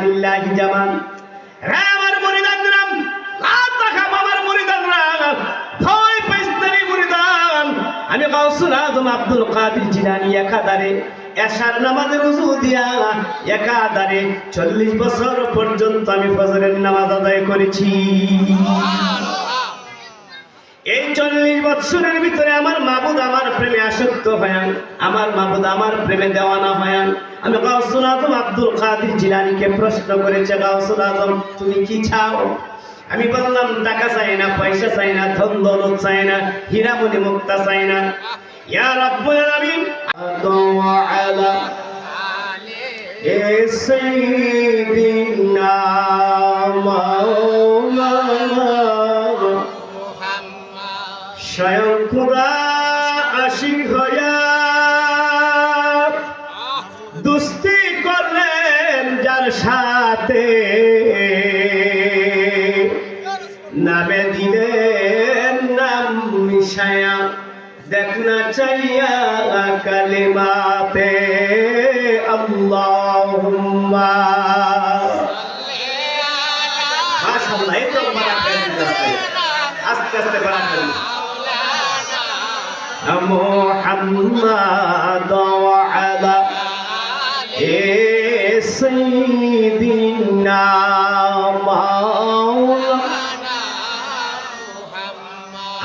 বিলাদিল্লাহি জামান। রে আমার মুরিদানরা, লা তাখাব আমার মুরিদানরা, ভয় পাইস না রে মুরিদান। আমি গাউসুল আজম আব্দুল কাদের জিলানি এশার নামাজের উজু দিয়া চল্লিশ বছর পর্যন্ত আমি ফজরের নামাজ আদায় করেছি। চল্লিশ বৎসরের ভিতরে আমার মাবুদ আমার প্রেমে আসক্ত হয়ান। আমার মাবুদ আমার প্রেমে দেওয়ানা হয়ান। আমি গাউসুল আজম আব্দুল কাদের জিলানিকে প্রশ্ন করেছে, গাউসুল আজম, তুমি কি চাও? আমি বললাম, টাকা চাই না, পয়সা চাই না, ধন দৌলত চাই না, হীরামণি মুক্তা চাই না। ইয়া রাব্বুল আলামিন আলা এ সাইয়্যিদিনা মাওলানা স্বয়ং খুদা আশিক হইয়া দুস্তি করলেন যার সাথে। নামে দিলেন নাম মিশায়া দেখ না চাইয়া কালিমাতে। আল্লাহুম্মা। মাশাআল্লাহ, এই তো আস্তে আস্তে বারাকা محمد وعلى سيدنا مولانا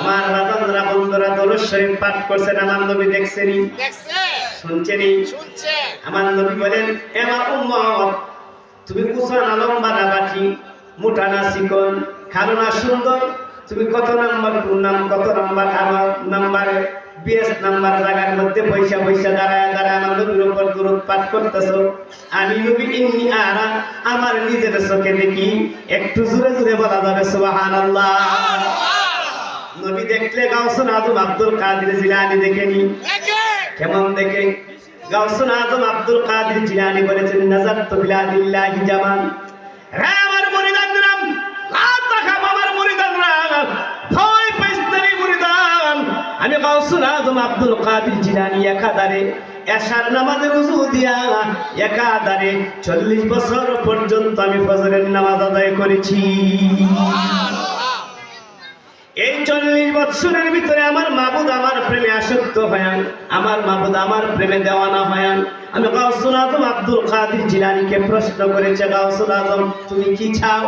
আমার বাবানরা বন্ধুরা দরুদ শরীফ পাঠ করছেন আমার নবী দেখছেনই দেখছে শুনছেনই শুনছে আমার নবী বলেন এ আমার উম্মত তুমি কুসা না লম্বা না বাটি মোটা না চিকন খালো না সুন্দর তুমি কত নাম্বার নাম কত নাম্বার আমার নাম্বারে, বিএস নাম্বার জায়গার মধ্যে পয়সা পয়সা দাঁড়ায় দাঁড়ায় আমার নবীর উপর দূরত পাঠ করতেছো। আমি নবী ইন্নি আরা, আমার নিজের চোখে দেখি একটু জোরে জোরে বলা যাবে, সুবহানাল্লাহ। নবী দেখলে গাউসুন আজম আব্দুল কাদের জিলানি দেখেনি। দেখে কেমন দেখে? গাউসুল আজম আব্দুল কাদের জিলানী বলেছেন নাজার তো বিলাদিল্লাহি জামান। রে আব্দুল কাদের জিলানী একাধারে এশার উজু দিয়া একাধারে চল্লিশ বছর পর্যন্ত আমি ফজরের নামাজ আদায় করেছি। এই চল্লিশ বৎসরের ভিতরে আমার মাবুদ আমার প্রেমে আসক্ত হয়ান, আমার মাবুদ আমার প্রেমে দেওয়ানা হয়ান। আমি গাউসুল আজম আব্দুল কাদের জিলানিকে প্রশ্ন করেছে গাউসুল আজম তুমি কি চাও?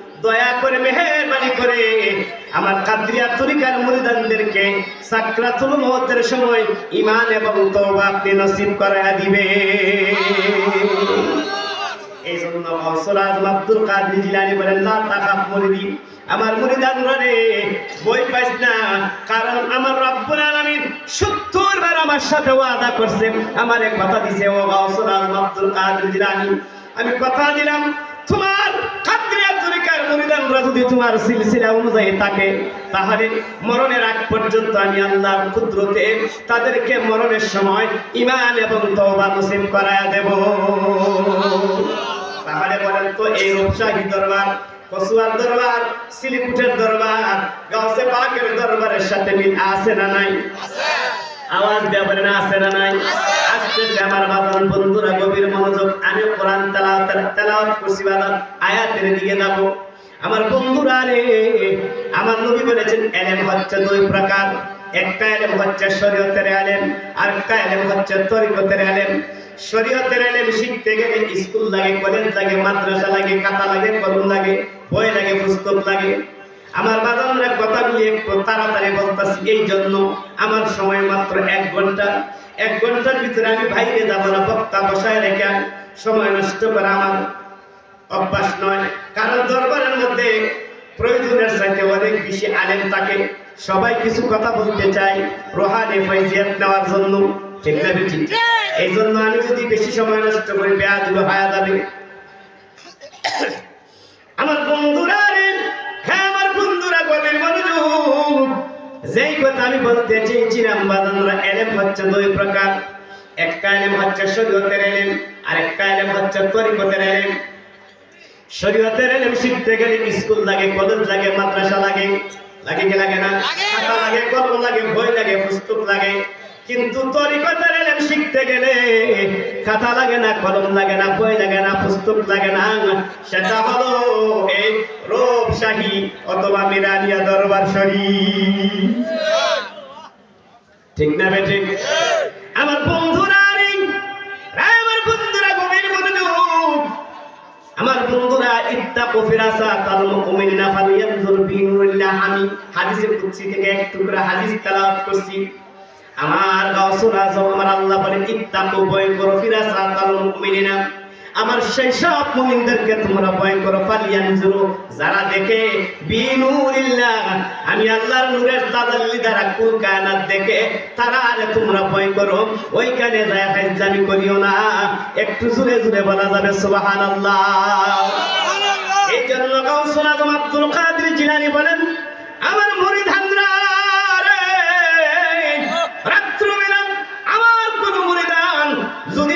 দয়া করে, মেহেরবানি করে আমার কাদ্রিয়া তরিকার মুরিদানদেরকে সাকরাতুল মওতের সময় ঈমান এবং তওবা আপনি নসিব করায়া দিবে। এই জন্য অসরাজ আব্দুল কাদের জিলানি বলেন, লা তাকাব মুরিদি, আমার মুরিদান রে বই পাইস না, কারণ আমার রব্বুল আলামিন 70 বার আমার সাথে ওয়াদা করছে। আমারে কথা দিছে, ও অসরাজ আব্দুল কাদের জিলানি, আমি কথা দিলাম, তোমার কাদ্রিয়া মুরিদানরা যদি তোমার সিলসিলা অনুযায়ী থাকে, তাহলে মরণের আগ পর্যন্ত আমি আল্লাহর কুদরতে তাদেরকে মরণের সময় ঈমান এবং তওবা নসিব করায়া দেব। তাহলে বলেন তো, এই রূপসাহী দরবার, কসুয়ার দরবার সিলিকুটের দরবার, গাউসে পাকের দরবারের সাথে মিল আছে না নাই? আওয়াজ দেওয়া বলেন, আছে না নাই? আসতেছে আমার বন্ধুরা গভীর মনোযোগ আমি কোরআন তেলাওয়াত তেলাওয়াত করছি আয়াতের দিকে যাব। আমার বন্ধুরা রে, আমার নবী বলেছেন, এলেম হচ্ছে দুই প্রকার। একটা এলেম হচ্ছে শরীয়তের এলেম, আর একটা এলেম হচ্ছে তরিকতের এলেম। শরীয়তের এলেম শিখতে গেলে স্কুল লাগে, কলেজ লাগে, মাদ্রাসা লাগে, খাতা লাগে, কলম লাগে, বই লাগে, পুস্তক লাগে। আমার বাজানরা কথাগুলি একটু তাড়াতাড়ি বলতেছি, এই জন্য আমার সময় মাত্র এক ঘণ্টা। এক ঘণ্টার ভিতরে আমি বাইরে যাব না, বক্তা বসায় রেখে, সময় নষ্ট করা আমার প্রয়োজনের চাইতে অনেক বেশি আলেম থাকে সবাই কিছু কথা বলতে চায়, রোহানি ফৈজিয়াত নেওয়ার জন্য। ঠিক না ঠিক? এই জন্য আমি যদি বেশি সময় নষ্ট করি বেয়া দিলে হায়া যাবে। আমার বন্ধুরা রে হ্যাঁ আমার বন্ধুরা, গভীর মনোযোগ। যেই কথা আমি বলতে চেয়েছিলাম বাদানরা এলেম হচ্ছে দুই প্রকার। একটা এলেম হচ্ছে শরীয়তের এলেম আর একটা এলেম হচ্ছে তরিকতের এলেম। শরীয়তের এলেম শিখতে গেলে স্কুল লাগে কলেজ লাগে মাদ্রাসা লাগে। লাগে কি লাগে না? খাতা লাগে কলম লাগে বই লাগে পুস্তক লাগে। কিন্তু তরিকতের এলেম শিখতে গেলে খাতা লাগে না কলম লাগে না বই লাগে না পুস্তক লাগে না। সেটা হলো এই রূপশাহী অথবা মিরানিয়া দরবার শরীফ। ঠিক না বেঠিক? আমার আমার সেই সব তোমরা ভয় করো যারা দেখে আমি আল্লাহর নূরের দ্বারা দেখে, তারা আরে তোমরা ভয় করো। ওইখানে যায় করিও না। একটু জুড়ে জুড়ে বলা যাবে, সুবহানাল্লাহ। এই জন্য গাউসুল আজম আব্দুল কাদের জিলানী বলেন, আমার মুরিদানরা রে রাত্রিবেলা আমার কোন মুরিদান যদি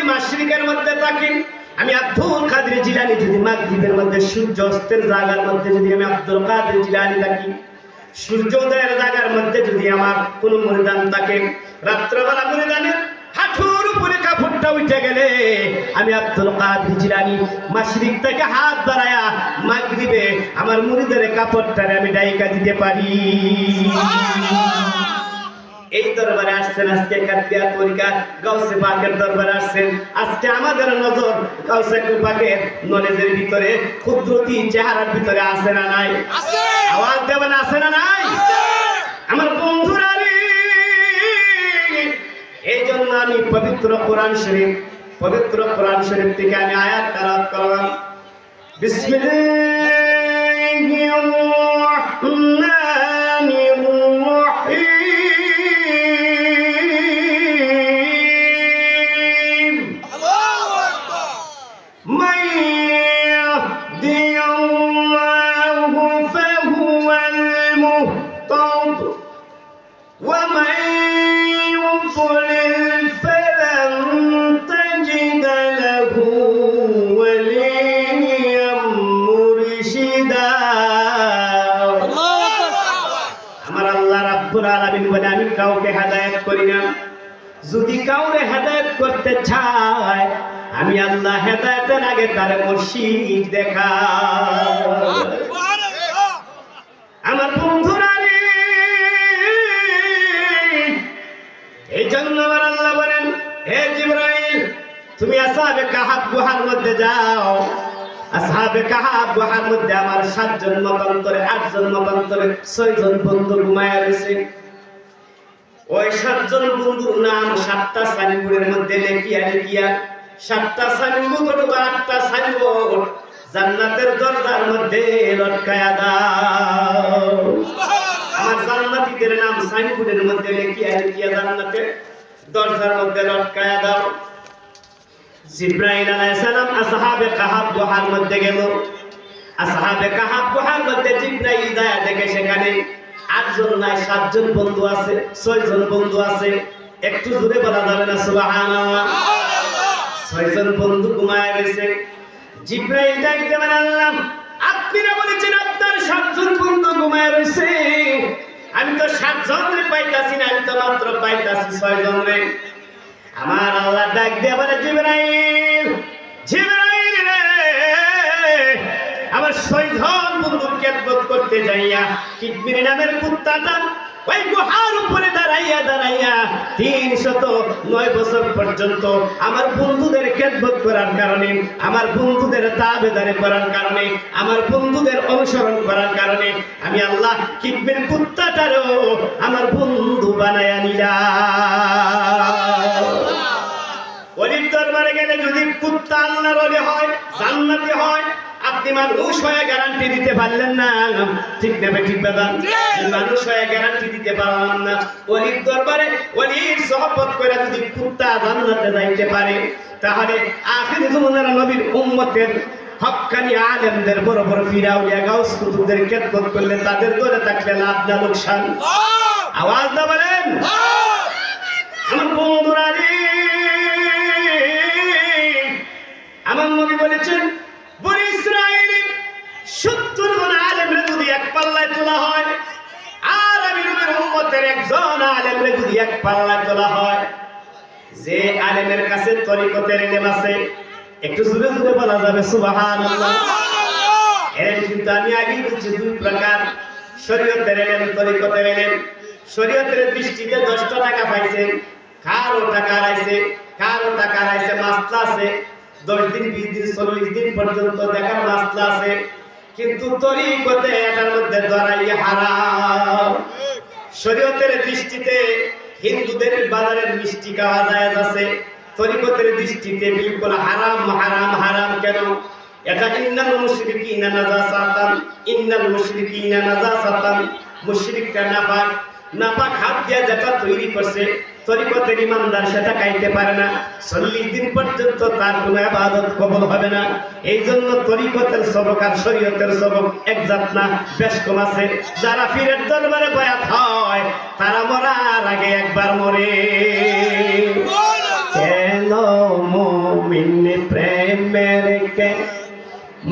সূর্যোদয়ের জায়গার মধ্যে যদি আমার কোন মুরিদান থাকে, রাত্রবেলা মুরিদানের হাঁটুর উপরে কাপড়টা উঠে গেলে আমি আব্দুল কাদের জিলানী মাশরিক থেকে হাত বাড়ায়া মাগরিবে আমার মুরিদের কাপড়টারে আমি ডাইকা দিতে পারি। এই দরবারে আসছেন আজকে কাতিয়া তরিকা গাউসে পাকের দরবারে আসছেন। আজকে আমাদের নজর গাউসে পাকের নলেজের ভিতরে ক্ষুদ্রতি চেহারার ভিতরে আছে না নাই? আওয়াজ দেবেন আছে না নাই? আমার বন্ধুরা এই জন্য আমি পবিত্র কোরআন শরীফ, পবিত্র কোরআন শরীফ থেকে আমি আয়াত তালাত করলাম। বিসমিল্লাহির যদি কাউরে হেদায়েত করতে চায়, আমি আল্লাহ হেদায়েতের আগে তার মুর্শিদ দেখা আমার বন্ধুরা এই জন্য আমার আল্লাহ বলেন, হে জিব্রাইল, তুমি আসাবে কাহাব গুহার মধ্যে যাও। আসহাবে কাহাব গুহার মধ্যে আমার সাতজন মতান্তরে, আটজন মতান্তরে ছয়জন বন্ধু ঘুমায় রয়েছে। ওই সাতজন বন্ধুর নাম সাতটা সাইনবোর্ডের মধ্যে লেখিয়া লেখিয়া, সাতটা সাইনবোর্ড অথবা আটটা সাইনবোর্ড জান্নাতের দরজার মধ্যে লটকায়া দাও। আমার জান্নাতীদের নাম সাইনবোর্ডের মধ্যে লেখিয়া লেখিয়া জান্নাতের দরজার মধ্যে লটকায়া দাও। জিব্রাইল আলাইহিস সালাম আসহাবে কাহাব গুহার মধ্যে গেল। আসহাবে কাহাব গুহার মধ্যে জিব্রাইল যায় দেখে সেখানে আটজন নাই, সাতজন বন্ধু আছে, ছয়জন বন্ধু আছে। একটু জোরে বলা যাবে না ছয়জন বন্ধু ঘুমায় রয়েছে জিব্রাইল ডাকতে মানে আল্লাহ, আপনি না বলেছেন আপনার সাতজন বন্ধু ঘুমায় রয়েছে আমি তো সাতজন রে পাইতাছি না, আমি তো মাত্র পাইতাছি ছয়জন রে। আমার আল্লাহ ডাক দিয়ে বলে, জিব্রাইল জিব্রাইল আমার ছয়জন বন্ধুর খেদমত করতে যাইয়া কিডমির নামের কুত্তাটা ওই গুহার উপরে দাঁড়াইয়া দাঁড়াইয়া তিন শত নয় বছর পর্যন্ত আমার বন্ধুদের খেদমত করার কারণে, আমার বন্ধুদের তাবেদারে করার কারণে, আমার বন্ধুদের অনুসরণ করার কারণে আমি আল্লাহ কিডমির কুত্তাটারও আমার বন্ধু বানায়া নিলাম। অলির দরবারে গেলে যদি কুত্তা আল্লাহর হয়, জান্নাতি হয় আপনি মানুষ হয়ে গ্যারান্টি দিতে পারলেন না। ঠিক নেবে ঠিক বেদা মানুষ হয়ে গ্যারান্টি দিতে পারলাম না। অলির দরবারে অলির সহবত করে যদি কুত্তা জান্নাতে যাইতে পারে তাহলে আখির জমানার নবীর উম্মতের হক্কানি আলেমদের বড় বড় ফিরাউলিয়া গাউস কুতুবদের খেদমত করলে তাদের দলে থাকলে লাভ না লোকসান। আওয়াজ না বলেন? আমার বন্ধুরা একজন আলেমরে যদি এক পাল্লায় তোলা হয় যে আলেমের কাছে তরিকতের এলেম আছে একটু জোরে জোরে বলা যাবে সুবহানাল্লাহ। এলেম কিন্তু আমি আগেই বলছি দুই প্রকার। শরীয়তের এলেম তরিকতের এলেম শরীয়তের দৃষ্টিতে দশটা টাকা পাইছেন কারও টাকা কারও টাকা মাসলা আছে। দশ দিন বিশ দিন চল্লিশ দিন পর্যন্ত দেখার মাসলা আছে। কিন্তু তরিকতে এটার মধ্যে ধরাই হারাম। শরীয়তের দৃষ্টিতে হিন্দুদের বাজারের মিষ্টি খাওয়া যায় আছে। তরিকতের দৃষ্টিতে বিলকুল হারাম হারাম হারাম কেন? এটা ইন্নাল মুশরিকিনা নাজাসাতান, ইন্নাল মুশরিকিনা নাজাসাতান। মুশরিকরা নাপাক নাপাক হাত দিয়ে যেটা তৈরি করছে তরিকতের ইমানদার সেটা খাইতে পারে না। চল্লিশ দিন পর্যন্ত তার কোনো আবাদত কবল হবে না। এই জন্য তরিকতের সবক আর শরীয়তের সবক এক জাত না, বেশ কম আছে। যারা ফিরের দরবারে বয়াত হয়, তারা মরার আগে একবার মরে। কেন মমিন প্রেমের কে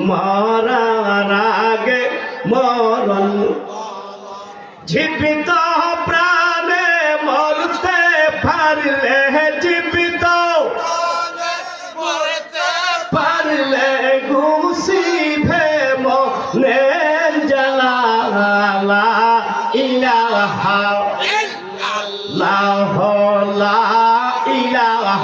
মরার আগে মরণ? জীবিত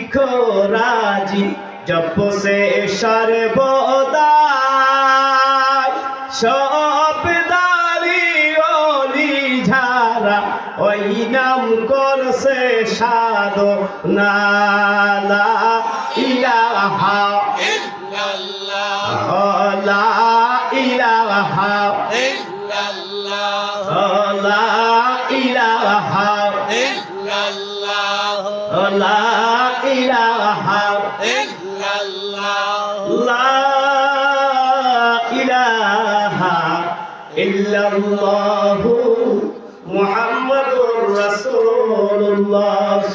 বৃক্ষ রাজি জপ সে সর্বদাই। সব দারি অলি ঝারা ওই নাম করছে সাদ নালা। ইলাহা লা ইলাহা। লা